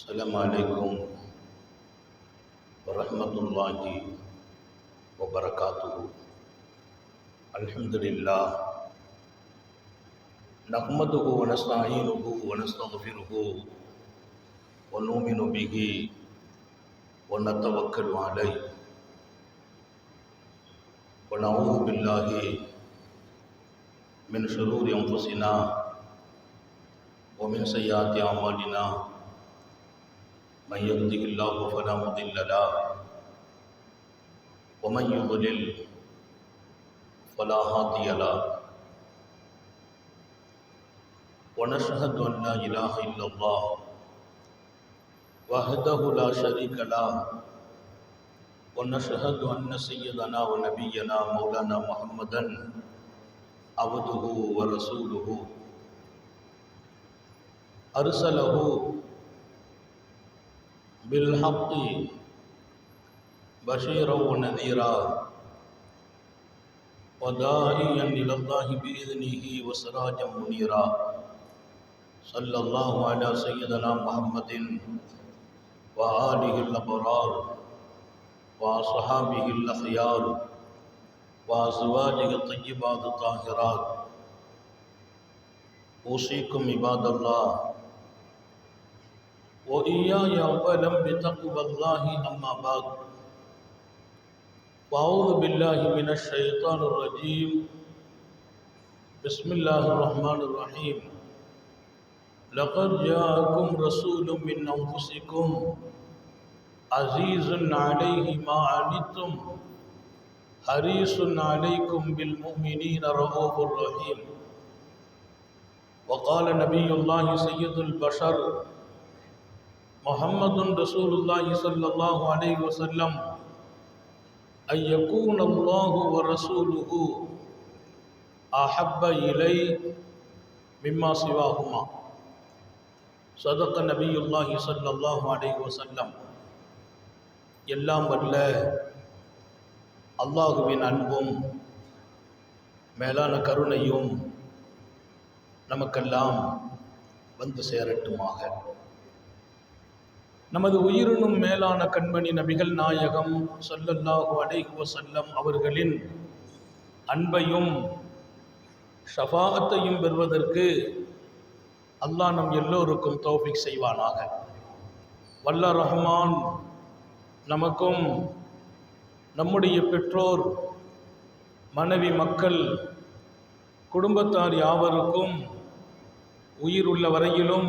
السلام عليكم ورحمة الله وبركاته الحمد لله نحمده ونستعينه ونستغفره ونؤمن به ونتوكل عليه ونعوذ بالله من شرور أنفسنا ومن سيئات أعمالنا من يهده الله فلا مضل له ومن يضلل فلا هادي له ونشهد أن لا إله إلا الله وحده لا شريك له ونشهد أن سيدنا ونبينا مولانا محمدا عبده ورسوله. أرسله بالحق بشيرا ونذيرا وداعيا إلى الله بإذنه وسراجا منيرا صلى الله على سيدنا محمد وآله الأبرار وأصحابه الأخيار وأزواجه الطيبات الطاهرات أوصيكم عباد الله وإياي أولا بتقوى الله أما بعد فأعوذ بالله من الشيطان الرجيم بسم الله الرحمن الرحيم لقد جاءكم رسول من أنفسكم عزيز عليه ما عنتم حريص عليكم بالمؤمنين رؤوف رحيم وقال نبي الله سيد البشر محمد رسول الله صلى الله عليه وسلم أن يكون الله ورسوله أحب إلي مما سواهما صدق نبي الله صلى الله عليه وسلم எல்லாம் வல்ல அல்லாஹுவின் அன்பும் மேலான கருணையும் நமக்கெல்லாம் வந்து சேரட்டுமாக நமது உயிரினும் மேலான கண்மணி நபிகள் நாயகம் சொல்லல்லாஹு அடைகுவ செல்லம் அவர்களின் அன்பையும் ஷஃபாகத்தையும் பெறுவதற்கு அல்லாஹ் நம் எல்லோருக்கும் தௌஃபிக் செய்வானாக. வல்ல ரஹ்மான் நமக்கும் நம்முடைய பெற்றோர் மனைவி மக்கள் குடும்பத்தார் யாவருக்கும் உயிர் உள்ள வரையிலும்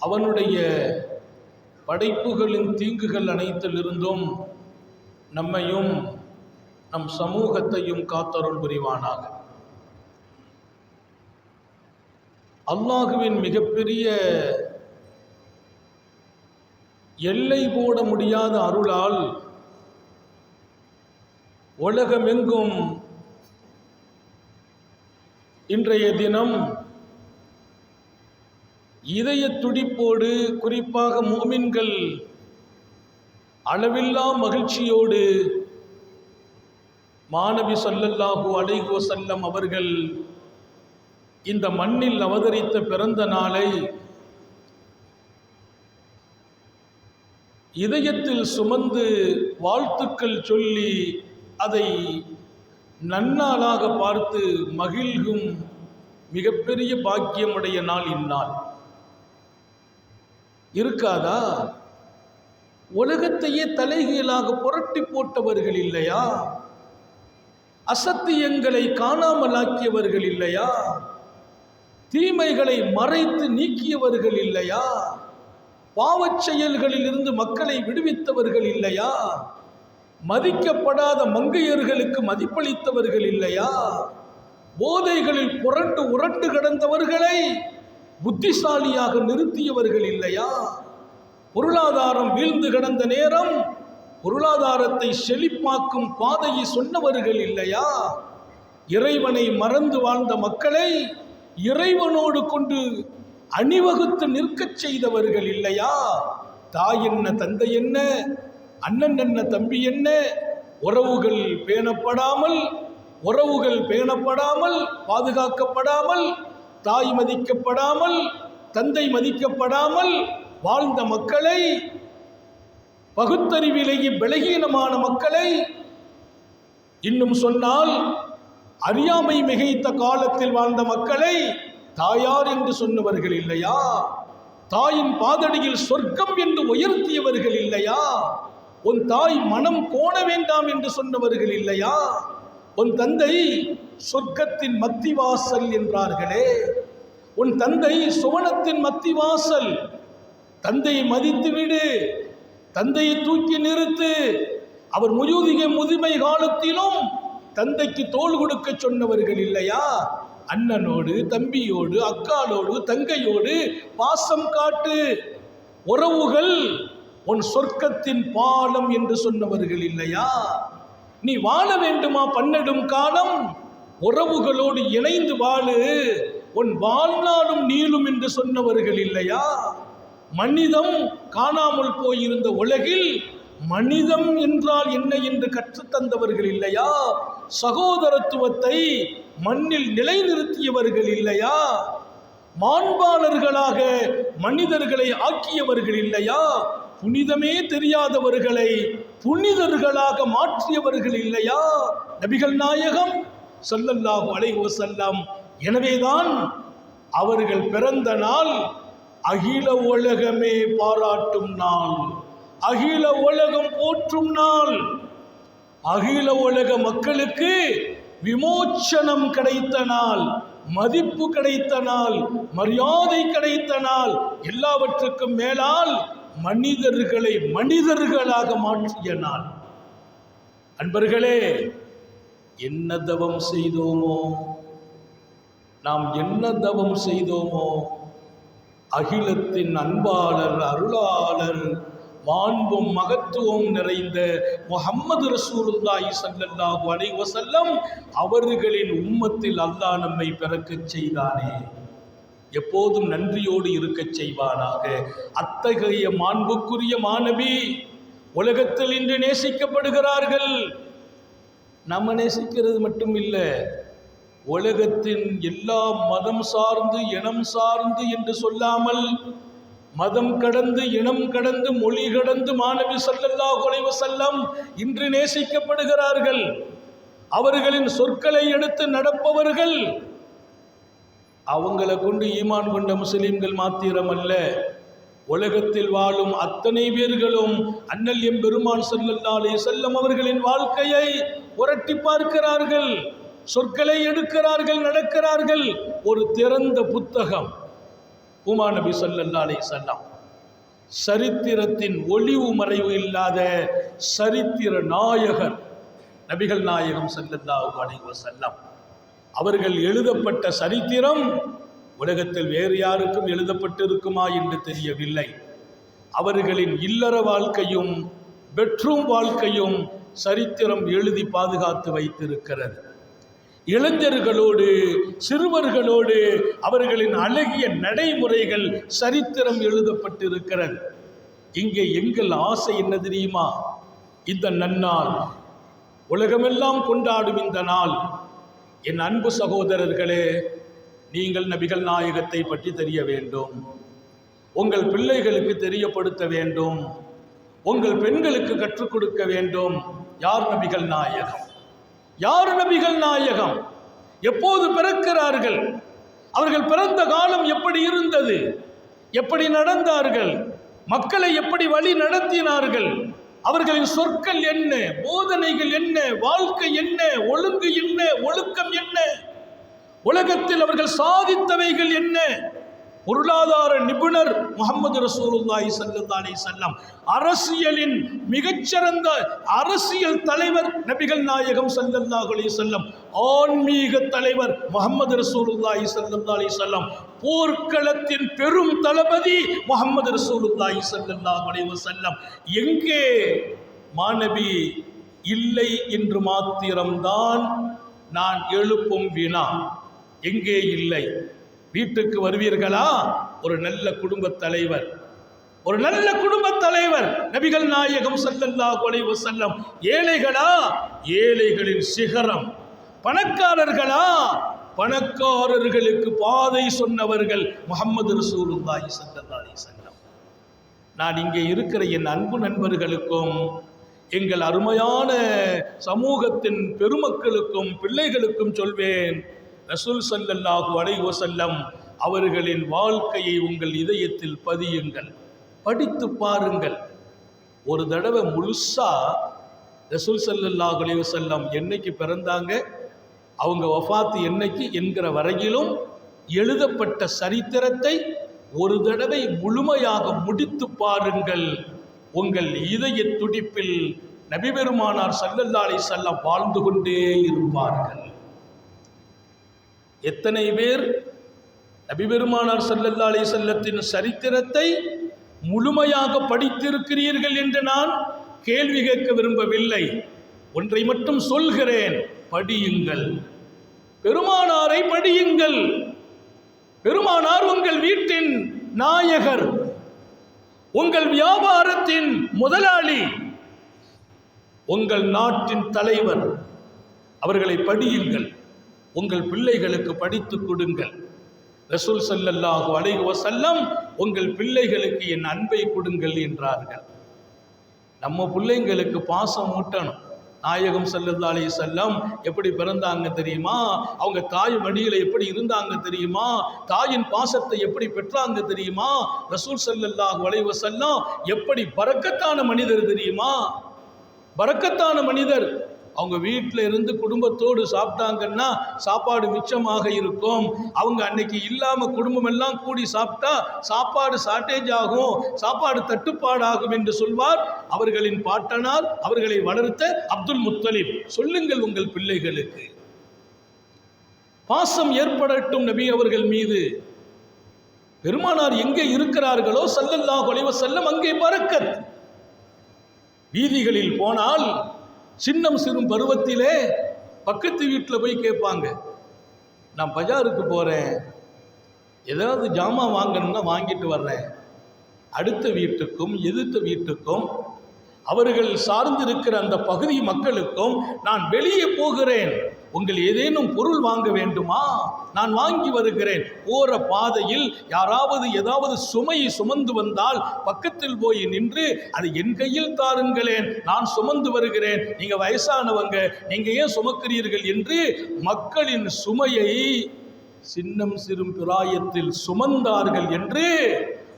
அவனுடைய படைப்புகளின் தீங்குகள் அனைத்திலிருந்தும் நம்மையும் நம் சமூகத்தையும் காத்தருள் புரிவானாக. அல்லாஹுவின் மிகப்பெரிய எல்லை போட முடியாத அருளால் உலகமெங்கும் இன்றைய தினம் இதய துடிப்போடு குறிப்பாக மூமின்கள் அளவில்லா மகிழ்ச்சியோடு மாணவி சொல்லல்லாஹூ அலைகோ செல்லம் அவர்கள் இந்த மண்ணில் அவதரித்த பிறந்த நாளை இதயத்தில் சுமந்து வாழ்த்துக்கள் சொல்லி அதை நன்னாளாக பார்த்து மகிழ்கும் மிகப்பெரிய பாக்கியமுடைய நாள் இந்நாள். இருக்காதா? உலகத்தையே தலைகீழாக புரட்டி போட்டவர்கள் இல்லையா? அசத்தியங்களை காணாமலாக்கியவர்கள் இல்லையா? தீமைகளை மறைத்து நீக்கியவர்கள் இல்லையா? பாவச் செயல்களில் இருந்து மக்களை விடுவித்தவர்கள் இல்லையா? மதிக்கப்படாத மங்கையர்களுக்கு மதிப்பளித்தவர்கள் இல்லையா? போதைகளில் புரண்டு உரண்டு கிடந்தவர்களை புத்திசாலியாக நிறுத்தியவர்கள் இல்லையா? பொருளாதாரம் வீழ்ந்து கிடந்த நேரம் பொருளாதாரத்தை செழிப்பாக்கும் பாதையை சொன்னவர்கள் இல்லையா? இறைவனை மறந்து வாழ்ந்த மக்களை இறைவனோடு கொண்டு அணிவகுத்து நிற்கச் செய்தவர்கள் இல்லையா? தாய் என்ன தந்தை என்ன அண்ணன் என்ன தம்பி என்ன? உறவுகள் பேணப்படாமல் உறவுகள் பேணப்படாமல் பாதுகாக்கப்படாமல் தாய் மதிக்கப்படாமல் தந்தை மதிக்கப்படாமல் வாழ்ந்த மக்களை பகுத்தறிவிலேயே பலகீனமான மக்களை இன்னும் சொன்னால் அறியாமை மிகைத்த காலத்தில் வாழ்ந்த மக்களை தாயார் என்று சொன்னவர்கள் இல்லையா? தாயின் பாதடியில் சொர்க்கம் என்று உயர்த்தியவர்கள் இல்லையா? உன் தாய் மனம் கோண வேண்டாம் என்று சொன்னவர்கள் இல்லையா? உன் தந்தை சொர்க்கத்தின் மத்திவாசல் என்றார்களே. உன் தந்தை சுவனத்தின் மத்திவாசல். தந்தையை மதித்து விடு. தந்தையை தூக்கி நிறுத்து. அவர் முயூதிக முதுமை காலத்திலும் தந்தைக்கு தோள் கொடுக்க சொன்னவர்கள் இல்லையா? அண்ணனோடு தம்பியோடு அக்காலோடு தங்கையோடு பாசம் காட்டு. உறவுகள் உன் சொர்க்கத்தின் பாலம் என்று சொன்னவர்கள் இல்லையா? நீ வாழ வேண்டுமா பன்னெடும் காலம்? உறவுகளோடு இணைந்து வாழு. உன் வாழ்நாளும் நீளும் என்று சொன்னவர்கள் இல்லையா? மனிதம் காணாமல் போயிருந்த உலகில் மனிதம் என்றால் என்ன என்று கற்றுத்தந்தவர்கள் இல்லையா? சகோதரத்துவத்தை மண்ணில் நிலைநிறுத்தியவர்கள் இல்லையா? மாண்பாளர்களாக மனிதர்களை ஆக்கியவர்கள் இல்லையா? புனிதமே தெரியாதவர்களை புனிதர்களாக மாற்றியவர்கள் இல்லையா? நபிகள் நாயகம் சொல்லல்லாஹு அலைஹி வஸல்லம். எனவேதான் அவர்கள் பிறந்த நாள் அகில உலகமே பாராட்டும் நாள். அகில உலகம் போற்றும் நாள். அகில உலக மக்களுக்கு விமோச்சனம் கிடைத்த நாள் மதிப்பு கிடைத்த நாள் மரியாதை கிடைத்த நாள் எல்லாவற்றுக்கும் மேலால் மனிதர்களை மனிதர்களாக மாற்றிய நாள் அன்பர்களே என்ன தவம் செய்தோமோ நாம் என்ன தவம் செய்தோமோ அகிலத்தின் அன்பாளர் அருளாளர் மாண்பும் மகத்துவம் நிறைந்த முகம்மது ரசூலுல்லாஹி சல்லல்லாஹு அலைவசல்லம் அவர்களின் உம்மத்தில் அல்லாஹ் நம்மை பிறக்கச் செய்தானே. எப்போதும் நன்றியோடு இருக்கச் செய்வானாக. அத்தகைய மாண்புக்குரிய மாணவி உலகத்தில் இன்று நேசிக்கப்படுகிறார்கள். நம்ம நேசிக்கிறது மட்டும் இல்லை உலகத்தின் எல்லா மதம் சார்ந்து இனம் சார்ந்து என்று சொல்லாமல் மதம் கடந்து இனம் கடந்து மொழி கடந்து மாணவி சல்லல்லா குலைவு செல்லம் இன்று நேசிக்கப்படுகிறார்கள். அவர்களின் சொற்களை எடுத்து நடப்பவர்கள் அவங்கள கொண்டு ஈமான் கொண்ட முஸ்லீம்கள் மாத்திரம் அல்ல உலகத்தில் வாழும் அத்தனை பேர்களும் அண்ணல் எம் பெருமான் செல்லல்லாலே செல்லும் அவர்களின் வாழ்க்கையை புரட்டி பார்க்கிறார்கள். சொற்களை எடுக்கிறார்கள் நடக்கிறார்கள். ஒரு திறந்த புத்தகம். உமா நபி சொல்லல்லாலே செல்லாம் சரித்திரத்தின் ஒளிவு மறைவு இல்லாத சரித்திர நாயகர் நபிகள் நாயகம் செல்லல்லாஹு அலைஹி வஸல்லம். அவர்கள் எழுதப்பட்ட சரித்திரம் உலகத்தில் வேறு யாருக்கும் எழுதப்பட்டிருக்குமா என்று தெரியவில்லை. அவர்களின் இல்லற வாழ்க்கையும் பெட்ரூம் வாழ்க்கையும் சரித்திரம் எழுதி பாதுகாத்து வைத்திருக்கிறது. இளைஞர்களோடு சிறுவர்களோடு அவர்களின் அழகிய நடைமுறைகள் சரித்திரம் எழுதப்பட்டிருக்கிறது. இங்கே எங்கள் ஆசை என்ன தெரியுமா? இந்த நன்னாள் உலகமெல்லாம் கொண்டாடும் இந்த நாள் என் அன்பு சகோதரர்களே நீங்கள் நபிகள் நாயகத்தை பற்றி தெரிய வேண்டும். உங்கள் பிள்ளைகளுக்கு தெரியப்படுத்த வேண்டும். உங்கள் பெண்களுக்கு கற்றுக் கொடுக்க வேண்டும். யார் நபிகள் நாயகம்? யார் நபிகள் நாயகம்? எப்போது பிறக்கிறார்கள்? அவர்கள் பிறந்த காலம் எப்படி இருந்தது? எப்படி நடந்தார்கள்? மக்களை எப்படி வழி நடத்தினார்கள்? அவர்களின் சொற்கள் என்ன? போதனைகள் என்ன? வாழ்க்கை என்ன? ஒழுங்கு என்ன? ஒழுக்கம் என்ன? உலகத்தில் அவர்கள் சாதித்தவைகள் என்ன? பொருளாதார நிபுணர் முகமது ரசூலுல்லாஹி ஸல்லல்லாஹு அலைஹி செல்லம் அரசியலின் மிகச்சிறந்த அரசியல் தலைவர் நபிகள் நாயகம் சல்லல்லாஹு அலைஹி வஸல்லம் ஆன்மீக தலைவர் முகமது ரசூலுல்லாஹி ஸல்லல்லாஹு அலைஹி வஸல்லம் போர்க்களத்தின் பெரும் தளபதி முகமது ரசூலுல்லாஹி சல்லல்லாஹு அலைஹி வஸல்லம். எங்கே மாணவி இல்லை என்று மாத்திரம்தான் நான் எழுப்பும் வினா. எங்கே இல்லை? வீட்டுக்கு வருவீர்களா? ஒரு நல்ல குடும்பத் தலைவர். ஒரு நல்ல குடும்பத் தலைவர். நபிகள் நாயகம் சல்லல்லா அலைஹி வஸல்லம். ஏழைகளா? ஏழைகளின் சிகரம். பணக்காரர்களா? பணக்காரர்களுக்கு பாதை சொன்னவர்கள் முகமது ரசூலுல்லாஹி ஸல்லல்லாஹு அலைஹி வஸல்லம். நான் இங்கே இருக்கிற என் அன்பு நண்பர்களுக்கும் எங்கள் அருமையான சமூகத்தின் பெருமக்களுக்கும் பிள்ளைகளுக்கும் சொல்வேன். ரசூல் சல்லல்லாஹு அலைவசல்லம் அவர்களின் வாழ்க்கையை உங்கள் இதயத்தில் பதியுங்கள். படித்து பாருங்கள். ஒரு தடவை முழுசா ரசூல் சல்லல்லாஹு அலைவசல்லம் என்னைக்கு பிறந்தாங்க அவங்க வஃபாத்து என்னைக்கு என்கிற வரையிலும் எழுதப்பட்ட சரித்திரத்தை ஒரு தடவை முழுமையாக முடித்து பாருங்கள். உங்கள் இதய துடிப்பில் நபிபெருமானார் ஸல்லல்லாஹு செல்ல வாழ்ந்து கொண்டே இருப்பார்கள். எத்தனை பேர் நபிபெருமானார் சல்லல்லா அலி செல்லத்தின் சரித்திரத்தை முழுமையாக படித்திருக்கிறீர்கள் என்று நான் கேள்வி கேட்க விரும்பவில்லை. ஒன்றை மட்டும் சொல்கிறேன் படியுங்கள். பெருமானாரை படியுங்கள். பெருமானார் உங்கள் வீட்டின் நாயகர் உங்கள் வியாபாரத்தின் முதலாளி உங்கள் நாட்டின் தலைவர் அவர்களை படியுங்கள். உங்கள் பிள்ளைகளுக்கு படித்துக் கொடுங்கள். ரசூல் சல்லல்லாஹு அலைஹி வசல்லம் உங்கள் பிள்ளைகளுக்கு என் அன்பை கொடுங்கள் என்றார்கள். நம்ம பிள்ளைங்களுக்கு பாசம் ஊட்டணும். நாயகம் சல்லல்லா அலி செல்லம் எப்படி பிறந்தாங்க தெரியுமா? அவங்க தாய் மடியில எப்படி இருந்தாங்க தெரியுமா? தாயின் பாசத்தை எப்படி பெற்றாங்க தெரியுமா? ரசூல் ஸல்லல்லாஹு வளைவ செல்லம் எப்படி பறக்கத்தான மனிதர் தெரியுமா? பறக்கத்தான மனிதர். அவங்க வீட்டில் இருந்து குடும்பத்தோடு சாப்பிட்டாங்கன்னா சாப்பாடு மிச்சமாக இருக்கும். அவங்க அன்னைக்கு இல்லாமல் குடும்பம் எல்லாம் கூடி சாப்பிட்டா சாப்பாடு ஷார்ட்டேஜ் ஆகும் சாப்பாடு தட்டுப்பாடாகும் என்று சொல்வார். அவர்களின் பாட்டனார் அவர்களை வளர்த்த அப்துல் முத்தலிப். சொல்லுங்கள் உங்கள் பிள்ளைகளுக்கு. பாசம் ஏற்படட்டும் நபி அவர்கள் மீது. பெருமானார் எங்கே இருக்கிறார்களோ ஸல்லல்லாஹு செல்லும் அங்கே பறக்கத். வீதிகளில் போனால் சின்னம் சிறும் பருவத்திலே பக்கத்து வீட்டில் போய் கேட்பாங்க நான் பஜாருக்கு போகிறேன் ஏதாவது ஜாமான் வாங்கணும்னா வாங்கிட்டு வர்றேன். அடுத்த வீட்டுக்கும் எதிர்த்த வீட்டுக்கும் அவர்கள் சார்ந்திருக்கிற அந்த பகுதி மக்களுக்கும் நான் வெளியே போகிறேன். உங்கள் ஏதேனும் பொருள் வாங்க வேண்டுமா? நான் வாங்கி வருகிறேன். போற பாதையில் யாராவது ஏதாவது சுமையை சுமந்து வந்தால் பக்கத்தில் போய் நின்று அதை என் கையில் தாருங்களேன். நான் சுமந்து வருகிறேன். நீங்க வயசானவங்க நீங்க ஏன் சுமக்கிறீர்கள் என்று மக்களின் சுமையை சின்னம் சிறும் பிராயத்தில் சுமந்தார்கள் என்று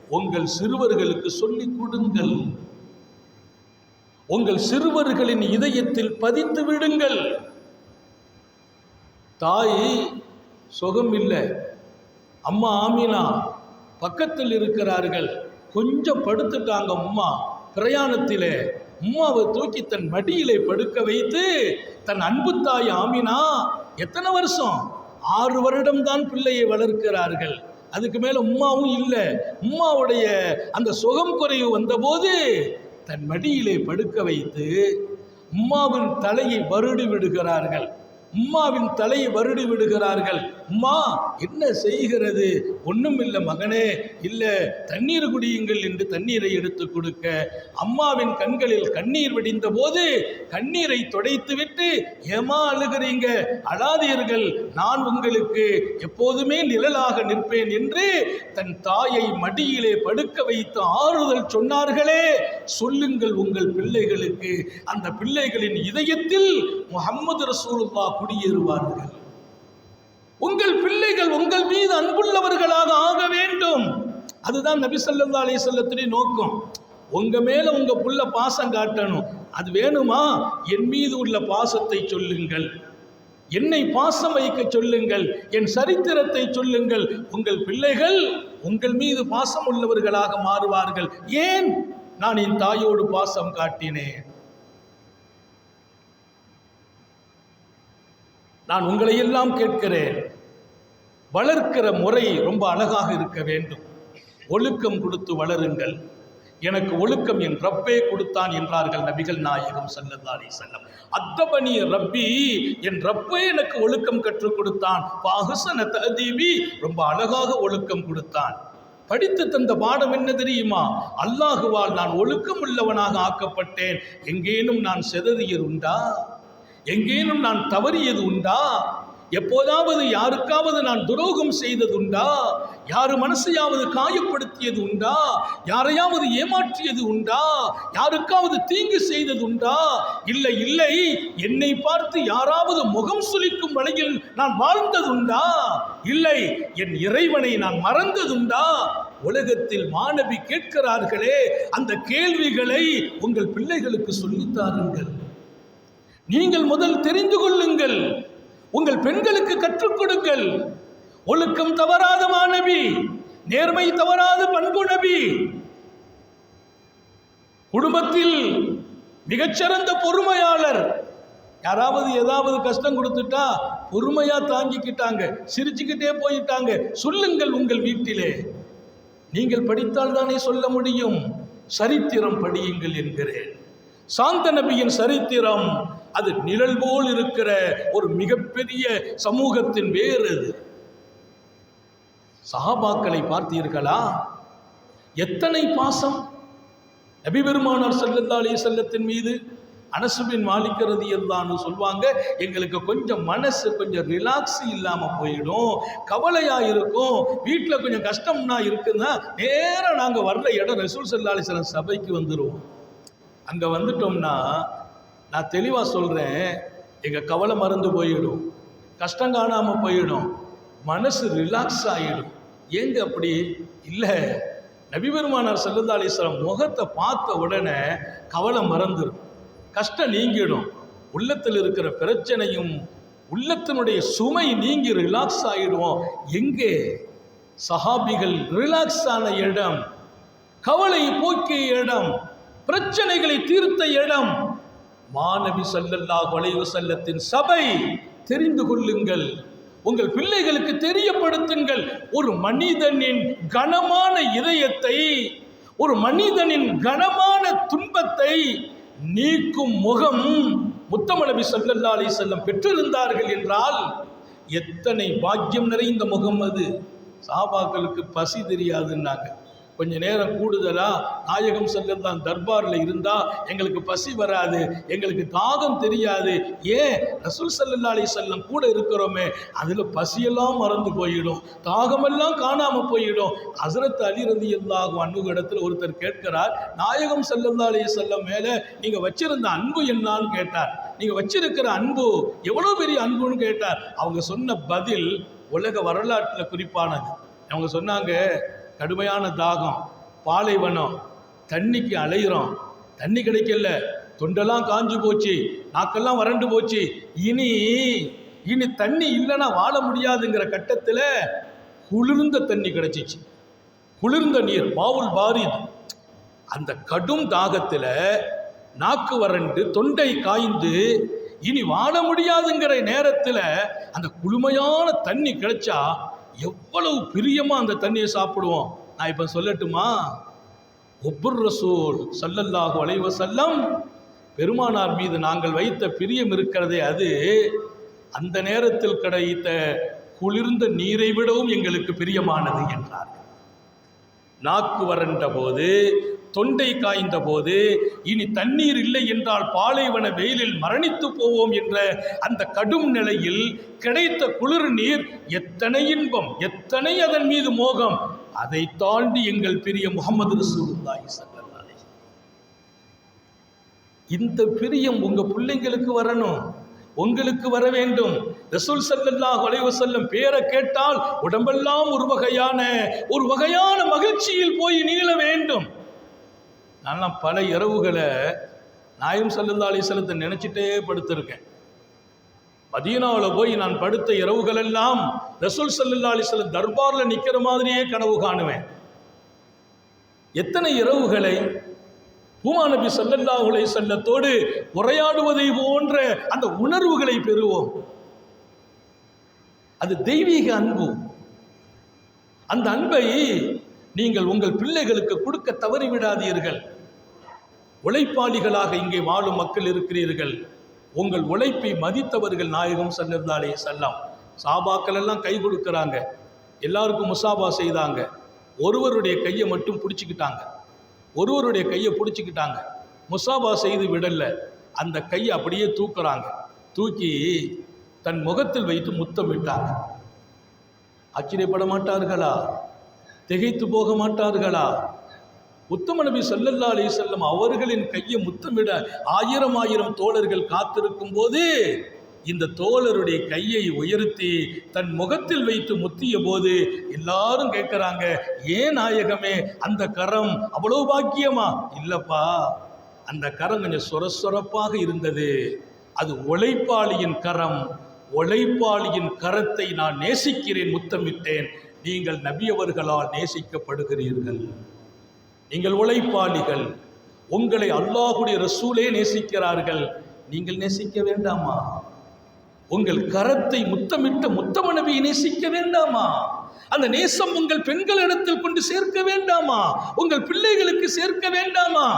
உங்கள் சிறுவர்களுக்கு சொல்லிக் கொடுங்கள். உங்கள் சிறுவர்களின் இதயத்தில் பதித்து விடுங்கள். தாய் சுகம் இல்லை. அம்மா ஆமினா பக்கத்தில் இருக்கிறார்கள். கொஞ்சம் படுத்துட்டாங்க அம்மா. பிரயாணத்திலே அம்மாவை தூக்கி தன் மடியிலே படுக்க வைத்து தன் அன்பு தாய் ஆமினா எத்தனை வருஷம்? ஆறு வருடம் தான் பிள்ளையை வளர்க்கிறார்கள். அதுக்கு மேல உம்மாவும் இல்லை. உம்மாவுடைய அந்த சுகம் குறைவு வந்தபோது தன் மடியிலே படுக்க வைத்து உம்மாவின் தலையை வருடி விடுகிறார்கள். உம்மாவின் தலையை வருடி விடுகிறார்கள். உம்மா என்ன செய்கிறது? ஒன்றும் இல்லை மகனே இல்லை தண்ணீர் குடியுங்கள் என்று தண்ணீரை எடுத்து கொடுக்க. அம்மாவின் கண்களில் கண்ணீர் வடிந்த போது கண்ணீரை துடைத்துவிட்டு ஏமா அழுகிறீங்க? அழாதீர்கள். நான் உங்களுக்கு எப்போதுமே நிழலாக நிற்பேன் என்று தன் தாயை மடியிலே படுக்க வைத்து ஆறுதல் சொன்னார்களே. சொல்லுங்கள் உங்கள் பிள்ளைகளுக்கு. அந்த பிள்ளைகளின் இதயத்தில் முகம்மது ரசூலுல்லா குடியேறுவார்கள். உங்கள் பிள்ளைகள் உங்கள் மீது அன்புள்ளவர்களாக ஆக வேண்டும். அதுதான் நபி ஸல்லல்லாஹு அலைஹி வஸல்லத்துடைய நோக்கம். உங்க மேல உங்க புள்ள பாசம் காட்டணும். அது வேணுமா? என் மீது உள்ள பாசத்தை சொல்லுங்கள். என்னை பாசம் வைக்க சொல்லுங்கள். என் சரித்திரத்தை சொல்லுங்கள். உங்கள் பிள்ளைகள் உங்கள் மீது பாசம் உள்ளவர்களாக மாறுவார்கள். ஏன்? நான் என் தாயோடு பாசம் காட்டினேன். நான் உங்களை எல்லாம் கேட்கிறேன். வளர்க்கிற முறை ரொம்ப அழகாக இருக்க வேண்டும். ஒழுக்கம் கொடுத்து வளருங்கள். எனக்கு ஒழுக்கம் என் ரப்பே கொடுத்தான் என்றார்கள் நபிகள் நாயகம் ஸல்லல்லாஹு செல்லம் வஸல்லம். ரப்பி என் ரப்பே எனக்கு ஒழுக்கம் கற்றுக் கொடுத்தான். பாஹசன ததீபி ரொம்ப அழகாக ஒழுக்கம் கொடுத்தான். படித்து தந்த பாடம் என்ன தெரியுமா? அல்லாஹுவால் நான் ஒழுக்கம் உள்ளவனாக ஆக்கப்பட்டேன். எங்கேனும் நான் செதறியர் உண்டா எங்கேனும் நான் தவறியது உண்டா? எப்போதாவது யாருக்காவது நான் துரோகம் செய்ததுண்டா யாரு மனசையாவது காயப்படுத்தியது உண்டா? யாரையாவது ஏமாற்றியது உண்டா? யாருக்காவது தீங்கு செய்தது உண்டா? இல்லை இல்லை என்னை பார்த்து யாராவது முகம் சுளிக்கும் வழியில் நான் வாழ்ந்ததுண்டா இல்லை என் இறைவனை நான் மறந்ததுண்டா உலகத்தில் மாணவி கேட்கிறார்களே அந்த கேள்விகளை உங்கள் பிள்ளைகளுக்கு சொல்லித்தாருங்கள் நீங்கள் முதல் தெரிந்து கொள்ளுங்கள். உங்கள் பெண்களுக்கு கற்றுக் கொடுங்கள். ஒழுக்கம் தவறாத மாணவி நேர்மை தவறாத பண்பு நபி குடும்பத்தில் மிகச்சிறந்த பொறுமையாளர். யாராவது ஏதாவது கஷ்டம் கொடுத்துட்டா பொறுமையா தாங்கிக்கிட்டாங்க சிரிச்சுக்கிட்டே போயிட்டாங்க. சொல்லுங்கள் உங்கள் வீட்டிலே. நீங்கள் படித்தால் தானே சொல்ல முடியும். சரித்திரம் படியுங்கள் என்கிறேன். சாந்த நபியின் சரித்திரம் அது நிழல் போல் இருக்கிற ஒரு மிகப்பெரிய சமூகத்தின் வேர் அது. சஹாபாக்களை பார்த்தீர்களா? எத்தனை பாசம்? நபிபெருமானார் பெருமானார் அலி செல்லத்தின் மீது அனசுபின் மாலிக்கிறது எல்லான்னு சொல்லுவாங்க எங்களுக்கு கொஞ்சம் மனசு கொஞ்சம் ரிலாக்ஸ் இல்லாமல் போயிடும் கவலையாக இருக்கும் வீட்டில் கொஞ்சம் கஷ்டம்னா இருக்குன்னா நேராக நாங்கள் வர்ற இடம் ரசூல் சல்லா சபைக்கு வந்துடுவோம் அங்கே வந்துட்டோம்னா நான் தெளிவாக சொல்கிறேன் எங்கள் கவலை மறந்து போயிடும். கஷ்டம் காணாமல் போயிடும். மனசு ரிலாக்ஸ் ஆகிடும் ஏங்க அப்படி? இல்லை. நபிபெருமானார் செல்லந்தாளீஸ்வரம் முகத்தை பார்த்த உடனே கவலை மறந்துடும் கஷ்டம் நீங்கிடும். உள்ளத்தில் இருக்கிற பிரச்சனையும் உள்ளத்தினுடைய சுமை நீங்கி ரிலாக்ஸ் ஆகிடுவோம் எங்கே? சஹாபிகள் ரிலாக்ஸ் ஆன இடம். கவலை போக்கிய இடம். பிரச்சனைகளை தீர்த்த இடம். மாணவி சல்லல்லா வளைவு செல்லத்தின் சபை தெரிந்து கொள்ளுங்கள். உங்கள் பிள்ளைகளுக்கு தெரியப்படுத்துங்கள். ஒரு மனிதனின் கனமான இதயத்தை ஒரு மனிதனின் கனமான துன்பத்தை நீக்கும் முகம் முத்தமநபி சல்லல்லா அலி செல்லம் பெற்றிருந்தார்கள் என்றால் எத்தனை பாக்கியம் நிறைந்த முகம் அது. சாபாக்களுக்கு பசி தெரியாதுன்னாங்க. கொஞ்ச நேரம் கூடுதலா நாயகம் செல்லந்தான் தர்பாரில் இருந்தா எங்களுக்கு பசி வராது எங்களுக்கு தாகம் தெரியாது. ஏன்? ரசூல் சல்லல்லா அலி செல்லம் கூட இருக்கிறோமே அதில் பசியெல்லாம் மறந்து போயிடும் தாகமெல்லாம் காணாம போயிடும். ஹசரத் அலி ரதி அல்லாஹும் அன்பு இடத்துல ஒருத்தர் கேட்கிறார் நாயகம் சல்லல்லா அலி செல்லம் மேலே நீங்கள் வச்சிருந்த அன்பு என்னான்னு கேட்டார். நீங்கள் வச்சிருக்கிற அன்பு எவ்வளோ பெரிய அன்புன்னு கேட்டார். அவங்க சொன்ன பதில் உலக வரலாற்றில் குறிப்பானது. அவங்க சொன்னாங்க கடுமையான தாகம் பாலைவனம் தண்ணிக்கு அலையிறோம். தண்ணி கிடைக்கல. தொண்டெல்லாம் காஞ்சு போச்சு. நாக்கெல்லாம் வறண்டு போச்சு. இனி இனி தண்ணி இல்லைன்னா வாழ முடியாதுங்கிற கட்டத்தில் குளிர்ந்த தண்ணி கிடைச்சிச்சு. குளிர்ந்த நீர் மாவுல் பாரித். அந்த கடும் தாகத்தில் நாக்கு வறண்டு தொண்டை காய்ந்து இனி வாழ முடியாதுங்கிற நேரத்தில் அந்த குளுமையான தண்ணி கிடைச்சா எவ்வளவு பிரியமாக அந்த தண்ணியை சாப்பிடுவோம். நான் இப்போ சொல்லட்டுமா? ஒப்புர் ரசூல் சல்லல்லாஹு அலைஹி செல்லம் பெருமானார் மீது நாங்கள் வைத்த பிரியம் இருக்கிறதே அது. அந்த நேரத்தில் கிடைத்த குளிர்ந்த நீரை விடவும் எங்களுக்கு பிரியமானது என்றார் நாக்கு வறண்ட போது தொண்டை காய்ந்த போது இனி தண்ணீர் இல்லை என்றால் பாலைவன வெயிலில் மரணித்து போவோம் என்ற அந்த கடும் நிலையில் கிடைத்த குளிர் நீர் எத்தனை இன்பம் எத்தனை அதன் மீது மோகம்? அதை தாண்டி எங்கள் பெரிய முகமது ரசூலுல்லாஹி சல்லல்லாஹி இந்த பிரியம் உங்க பிள்ளைங்களுக்கு வரணும் உங்களுக்கு வர வேண்டும். ரசூல் சல்லல்லா அலைஹி செல்லும் பேரை கேட்டால் உடம்பெல்லாம் ஒரு வகையான ஒரு வகையான மகிழ்ச்சியில் போய் நீள வேண்டும். நான்லாம் பல இரவுகளை நாயும் சல்லல்லா அலிஸ்லத்தை நினச்சிட்டே படுத்திருக்கேன். மதீனாவில் போய் நான் படுத்த இரவுகளெல்லாம் ரசூல் சல்லா அலிஸ்லம் தர்பாரில் நிற்கிற மாதிரியே கனவு காணுவேன். எத்தனை இரவுகளை பூமா நபி ஸல்லல்லாஹு செல்லத்தோடு உரையாடுவதை போன்ற அந்த உணர்வுகளை பெறுவோம். அது தெய்வீக அன்பு. அந்த அன்பை நீங்கள் உங்கள் பிள்ளைகளுக்கு கொடுக்க தவறிவிடாதீர்கள். உழைப்பாளிகளாக இங்கே வாழும் மக்கள் இருக்கிறீர்கள். உங்கள் உழைப்பை மதித்தவர்கள் நாயகம் சல்லல்லாலே செல்லாம் சாபாக்கள் எல்லாம் கை கொடுக்கறாங்க. எல்லாருக்கும் முசாபா செய்தாங்க. ஒருவருடைய கையை மட்டும் பிடிச்சிக்கிட்டாங்க. ஒருவருடைய கையை பிடிச்சிக்கிட்டாங்க. முசாபா செய்து விடல. அந்த கையை அப்படியே தூக்குறாங்க. தூக்கி தன் முகத்தில் வைத்து முத்தமிட்டாங்க. ஆச்சரியப்பட மாட்டார்களா? திகைத்து போக மாட்டார்களா? உத்தம நபி ஸல்லல்லாஹு அலி செல்லம் அவர்களின் கையை முத்தமிட ஆயிரம் ஆயிரம் தோழர்கள் காத்திருக்கும் போது இந்த தோழருடைய கையை உயர்த்தி தன் முகத்தில் வைத்து முத்திய போது எல்லாரும் கேட்குறாங்க ஏன் நாயகமே அந்த கரம் அவ்வளவு பாக்கியமா? இல்லப்பா அந்த கரம் கொஞ்சம் சொரசொரப்பாக இருந்தது. அது உழைப்பாளியின் கரம். உழைப்பாளியின் கரத்தை நான் நேசிக்கிறேன் முத்தமிட்டேன். நீங்கள் நபியவர்களால் நேசிக்கப்படுகிறீர்கள். நீங்கள் உழைப்பாளிகள். உங்களை அல்லாஹுடைய ரசூலே நேசிக்கிறார்கள். நீங்கள் நேசிக்க வேண்டாமா? உங்கள் கரத்தை முத்தமிட்ட முத்தம நபியை நேசிக்க வேண்டாமா? அந்த நேசம் உங்கள் பெண்களிடத்தில் கொண்டு சேர்க்க வேண்டாமா? உங்கள் பிள்ளைகளுக்கு சேர்க்க வேண்டாமா?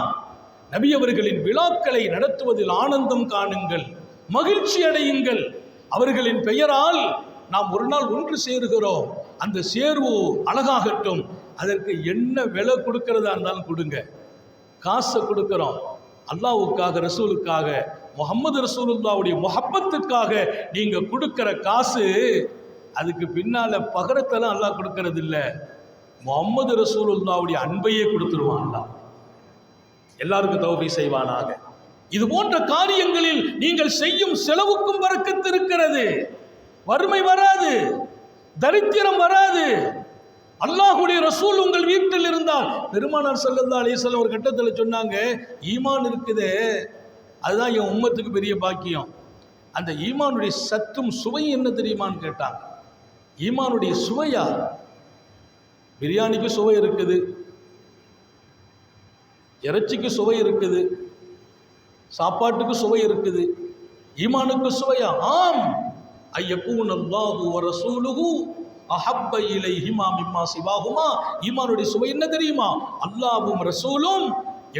நபி அவர்களின் விழாக்களை நடத்துவதில் ஆனந்தம் காணுங்கள். மகிழ்ச்சி அடையுங்கள். அவர்களின் பெயரால் நாம் ஒரு நாள் ஒன்று சேருகிறோம். அந்த சேர்வு அழகாகட்டும். அதற்கு என்ன விலை கொடுக்கறதா இருந்தாலும் கொடுங்க. காசை கொடுக்குறோம். அல்லாவுக்காக ரசூலுக்காக முகமது ரசூலுல்லாவுடைய முகப்பத்துக்காக நீங்கள் கொடுக்குற காசு அதுக்கு பின்னால் பகரத்தெல்லாம் அல்லாஹ் கொடுக்கறது இல்லை முகமது ரசூலுல்லாவுடைய அன்பையே கொடுத்துருவான் அல்லாஹ் எல்லாருக்கும் தௌபி செய்வானாக. இது போன்ற காரியங்களில் நீங்கள் செய்யும் செலவுக்கும் வரக்கத்து இருக்கிறது. வறுமை வராது. தரித்திரம் வராது. அல்லாஹுடைய ரசூல் உங்கள் வீட்டில் இருந்தால் பெருமானார் ஸல்லல்லாஹு அலிசல்ல ஒரு கட்டத்தில் சொன்னாங்க ஈமான் இருக்குது. அதுதான் என் உம்மத்துக்கு பெரிய பாக்கியம். அந்த ஈமானுடைய சத்தும் சுவை என்ன தெரியுமான்னு கேட்டாங்க. ஈமானுடைய சுவையா? பிரியாணிக்கு சுவை இருக்குது. இறைச்சிக்கு சுவை இருக்குது. சாப்பாட்டுக்கு சுவை இருக்குது. ஈமானுக்கு சுவையா? ஆம். ஐயக்கூன் அல்லாஹு வ ரசூலுஹு அஹப்ப இலைஹிமா மிம்மா சிவாகுமா ஈமானுடைய சுவை என்ன தெரியுமா? அல்லாஹ்வும் ரசூலும்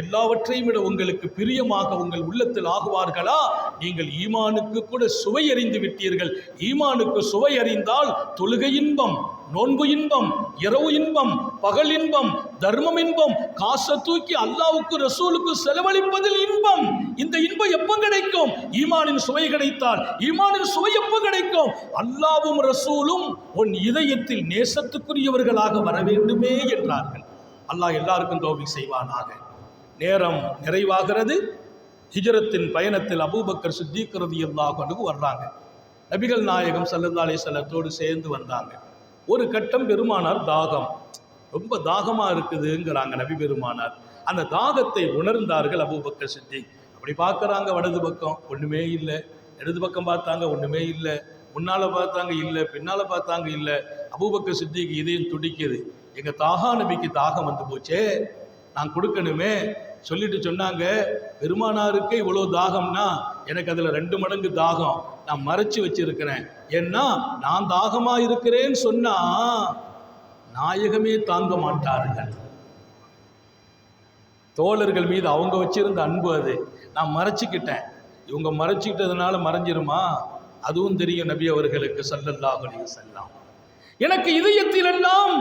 எல்லாவற்றையும் விட உங்களுக்கு பிரியமாக உங்கள் உள்ளத்தில் ஆகுவார்களா? நீங்கள் ஈமானுக்கு கூட சுவை அறிந்து விட்டீர்கள். ஈமானுக்கு சுவை அறிந்தால் தொழுகை இன்பம் நோன்பு இன்பம் இரவு இன்பம் பகல் இன்பம் தர்மம் இன்பம். காசை தூக்கி அல்லாவுக்கு ரசூலுக்கு செலவழிப்பதில் இன்பம். இந்த இன்பம் எப்போ கிடைக்கும்? ஈமானின் சுவை கிடைத்தால். ஈமானின் சுவை எப்போ கிடைக்கும்? அல்லாவும் ரசூலும் உன் இதயத்தில் நேசத்துக்குரியவர்களாக வர வேண்டுமே என்றார்கள். அல்லாஹ் எல்லாருக்கும் தோல்வி செய்வானாக. நேரம் நிறைவாகிறது. ஹிஜரத்தின் பயணத்தில் அபூபக்கர் சித்திக்கிறது எல்லா கொண்டு வர்றாங்க. நபிகள் நாயகம் ஸல்லல்லாஹு செல்லத்தோடு சேர்ந்து வந்தாங்க. ஒரு கட்டம் பெருமானார் தாகம். ரொம்ப தாகமாக இருக்குதுங்கிறாங்க நபி பெருமானார். அந்த தாகத்தை உணர்ந்தார்கள் அபூபக்கர் சித்தி அப்படி பார்க்குறாங்க வடது பக்கம். ஒன்றுமே இல்லை. இடது பக்கம் பார்த்தாங்க ஒன்றுமே இல்லை. முன்னால் பார்த்தாங்க இல்லை. பின்னால் பார்த்தாங்க இல்லை. அபூபக்க சித்திக்கு இதையும் துடிக்குது. எங்கள் தாகா நபிக்கு தாகம் வந்து போச்சே. நான் கொடுக்கணுமே. சொல்லிட்டு சொன்னாங்க பெருமானாருக்கே இவ்வளோ தாகம்னா எனக்கு அதில் ரெண்டு மடங்கு தாகம். நான் மறைச்சி வச்சிருக்கிறேன். ஏன்னா நான் தாகமாக இருக்கிறேன்னு சொன்னால் நாயகமே தாங்க மாட்டார்கள். தோழர்கள் மீது அவங்க வச்சிருந்த அன்பு அது. நான் மறைச்சிக்கிட்டேன். இவங்க மறைச்சிக்கிட்டதுனால மறைஞ்சிருமா? அதுவும் தெரியும் நபி அவர்களுக்கு சல்லல்லாஹ் செல்லாம் எனக்கு இதயத்தில் எல்லாம்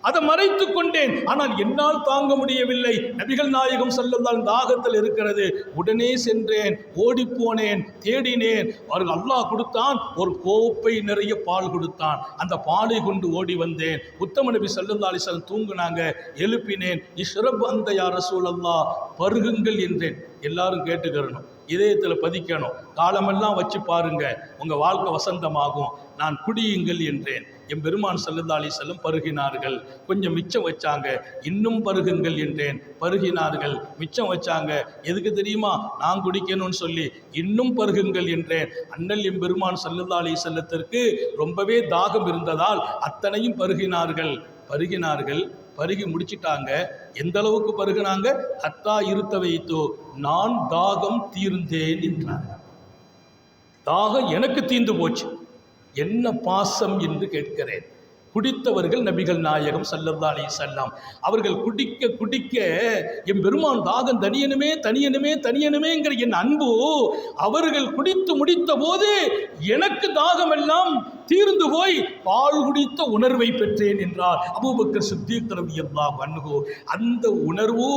அதை மறைத்து கொண்டேன். ஆனால் என்னால் தாங்க முடியவில்லை. நபிகள் நாயகம் செல்லந்தால் தாகத்தில் இருக்கிறது. உடனே சென்றேன். ஓடிப்போனேன். தேடினேன். அவர்கள் அல்லாஹ் கொடுத்தான். ஒரு கோப்பை நிறைய பால் கொடுத்தான். அந்த பாலை கொண்டு ஓடி வந்தேன். உத்தம நபி சல்லல்லா அலிசல்லம் தூங்குனாங்க. எழுப்பினேன். இஷ்ரப் அந்த யார் ரசூல் பருகுங்கள் என்றேன். எல்லாரும் கேட்டுக்கிறணும். இதயத்தில் பதிக்கணும். காலமெல்லாம் வச்சு பாருங்க. உங்கள் வாழ்க்கை வசந்தமாகும். நான் குடியுங்கள் என்றேன். என் பெருமான் செல்லும் பருகினார்கள். கொஞ்சம் மிச்சம் வச்சாங்க. இன்னும் பருகுங்கள் என்றேன். பருகினார்கள். மிச்சம் வச்சாங்க. எதுக்கு தெரியுமா? நான் குடிக்கணும்னு சொல்லி இன்னும் பருகுங்கள் என்றேன். அண்ணல் எம்பெருமான் பெருமான் செல்லத்திற்கு ரொம்பவே தாகம் இருந்ததால் அத்தனையும் பருகினார்கள். பருகினார்கள். பருகி முடிச்சிட்டாங்க. எந்த அளவுக்கு பருகினாங்க? அத்தா இருத்த வைத்தோ நான் தாகம் தீர்ந்தேன் என்றாங்க. தாகம் எனக்கு தீர்ந்து போச்சு. என்ன பாசம் என்று கேட்கிறேன். குடித்தவர்கள் நபிகள் நாயகம் சல்லல்லா அலி சல்லாம் அவர்கள் குடிக்க குடிக்க என் பெருமான் தாகம் தனியனுமே தனியனுமே தனியனுமேங்கிற என் அன்பு அவர்கள் குடித்து முடித்த போது எனக்கு தாகம் எல்லாம் தீர்ந்து போய் பால் குடித்த உணர்வை பெற்றேன் என்றார். அபூபக்கர் சித்தீக் ரலியல்லாஹு வன்கோ அந்த உணர்வு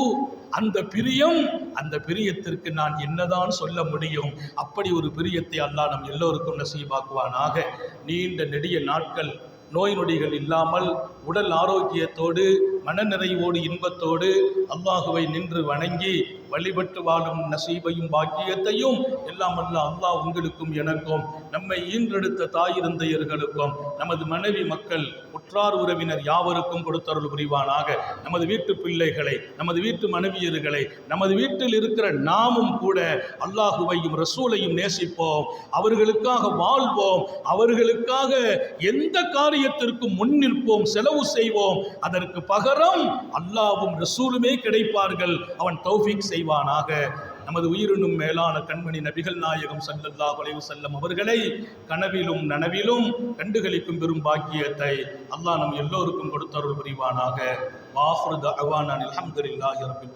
அந்த பிரியம் அந்த பிரியத்திற்கு நான் என்னதான் சொல்ல முடியும்? அப்படி ஒரு பிரியத்தை அல்லாஹ் நம் எல்லோருக்கும் நசீபாக்குவானாக. நீண்ட நெடிய நாட்கள் நோய் நொடிகள் இல்லாமல் உடல் ஆரோக்கியத்தோடு மனநிறைவோடு இன்பத்தோடு அல்லாஹுவை நின்று வணங்கி வழிபட்டு வாழும் நசீபையும் பாக்கியத்தையும் எல்லாம் அல்ல அல்லாஹ் உங்களுக்கும் எனக்கும் நம்மை ஈன்றெடுத்த தாய் தந்தையர்களுக்கும் நமது மனைவி மக்கள் உற்றார் உறவினர் யாவருக்கும் கொடுத்தருள் புரிவானாக. நமது வீட்டு பிள்ளைகளை நமது வீட்டு மனைவியர்களை நமது வீட்டில் இருக்கிற நாமும் கூட அல்லாஹுவையும் ரசூலையும் நேசிப்போம். அவர்களுக்காக வாழ்வோம். அவர்களுக்காக எந்த காரியத்திற்கும் முன் நிற்போம் செலவு செய்வோம். அதற்கு பகரம் அல்லாவும் ரசூலுமே கிடைப்பார்கள். அவன் தௌஃபீக் செய்வானாக. நமது உயிரினும் மேலான கண்மணி நபிகள் நாயகம் சல்லல்லா அலைஹி செல்லம் அவர்களை கனவிலும் நனவிலும் கண்டுகளிக்கும் பெரும் பாக்கியத்தை அல்லாஹ் நம் எல்லோருக்கும் கொடுத்தருள் புரிவானாக. வாஃபுரு தஅவானா அலமதுல்லாஹி ரப்பில்.